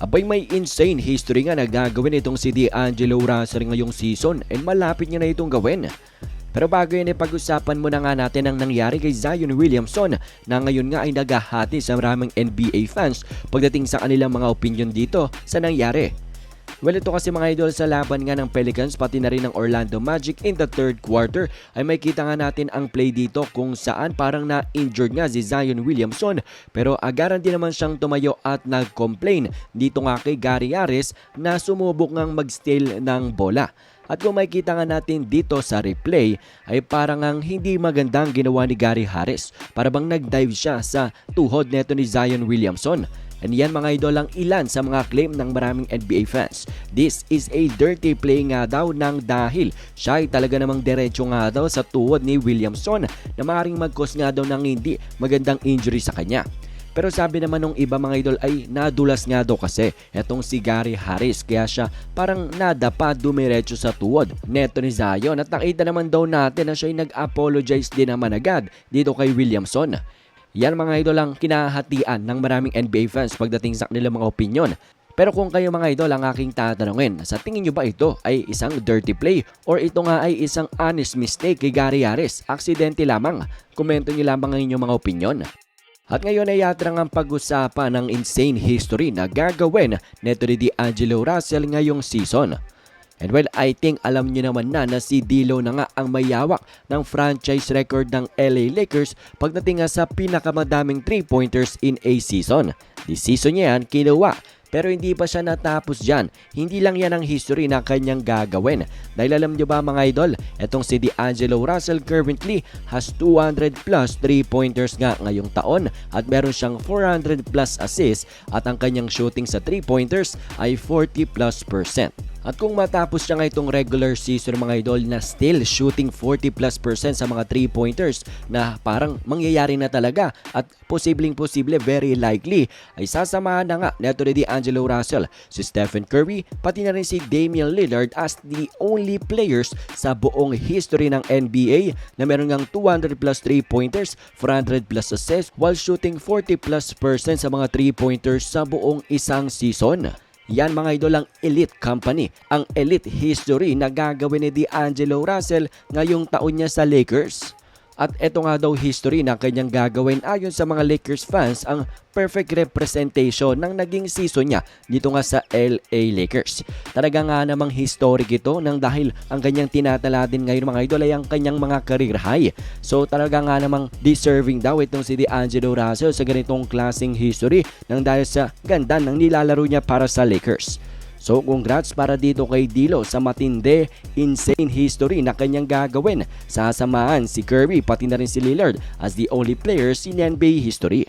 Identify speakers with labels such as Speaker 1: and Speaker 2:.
Speaker 1: Abay may insane history nga na gagawin itong si D'Angelo Russell ngayong season and malapit niya na itong gawin. Pero bago yan, pag-usapan muna nga natin ang nangyari kay Zion Williamson na ngayon nga ay naghahati sa maraming NBA fans pagdating sa kanilang mga opinion dito sa nangyari. Well, ito kasi mga idol sa laban nga ng Pelicans pati na rin ng Orlando Magic in the third quarter ay may kita nga natin ang play dito kung saan parang na-injured nga si Zion Williamson pero agaran din naman siyang tumayo at nag-complain dito nga kay Gary Harris na sumubok ngang mag-steal ng bola. At kung makikita nga natin dito sa replay ay parang ang hindi magandang ginawa ni Gary Harris. Para bang nag-dive siya sa tuhod neto ni Zion Williamson. And yan mga idol ang ilan sa mga claim ng maraming NBA fans. This is a dirty play nga daw ng dahil siya ay talaga namang diretso nga daw sa tuhod ni Williamson na maaaring mag-cause nga daw ng hindi magandang injury sa kanya. Pero sabi naman ng iba mga idol ay nadulas nga daw kasi etong si Gary Harris kaya siya parang nadapa dumiretso sa tuwod neto ni Zion at nakita naman daw natin na siya ay nag-apologize din naman agad dito kay Williamson. Yan mga idol ang kinahatian ng maraming NBA fans pagdating sa kanilang mga opinion. Pero kung kayo mga idol ang aking tatanungin, sa tingin nyo ba ito ay isang dirty play or ito nga ay isang honest mistake kay Gary Harris? Aksidente lamang. Komento nyo lamang ang inyong mga opinion. At ngayon ay yatrang ang pag-usapan ng insane history na gagawin neto ni D'Angelo Russell ngayong season. And well, I think alam niyo naman na na si D'Lo na nga ang mayawak ng franchise record ng LA Lakers pagdating nga sa pinakamadaming 3-pointers in a season. This season niya yan kinuha pero hindi pa siya natapos dyan. Hindi lang yan ang history na kanyang gagawin. Dahil alam nyo ba mga idol, etong si D'Angelo Russell currently has 200 plus 3-pointers nga ngayong taon at meron siyang 400 plus assists at ang kanyang shooting sa 3-pointers ay 40 plus percent. At kung matapos siya nga itong regular season mga idol na still shooting 40 plus percent sa mga 3-pointers na parang mangyayari na talaga at posibleng posible very likely ay sasamahan na nga neto ni D'Angelo Russell, si Stephen Curry, pati na rin si Damian Lillard as the only players sa buong history ng NBA na meron ngang 200 plus 3-pointers, 400 plus assists while shooting 40 plus percent sa mga 3-pointers sa buong isang season. Yan mga idol ang elite company, ang elite history na gagawin ni D'Angelo Russell ngayong taon niya sa Lakers. At eto nga daw history na kanyang gagawin ayon sa mga Lakers fans ang perfect representation ng naging season niya dito nga sa LA Lakers. Talaga nga namang historic ito nang dahil ang kanyang tinatala din ngayon mga idol ay ang kanyang mga career high. So talaga nga namang deserving daw itong si D'Angelo Russell sa ganitong klaseng history nang dahil sa ganda ng nilalaro niya para sa Lakers. So congrats para dito kay Dilo sa matindi, insane history na kanyang gagawin. Sasamahan si Curry pati na rin si Lillard as the only players in NBA history.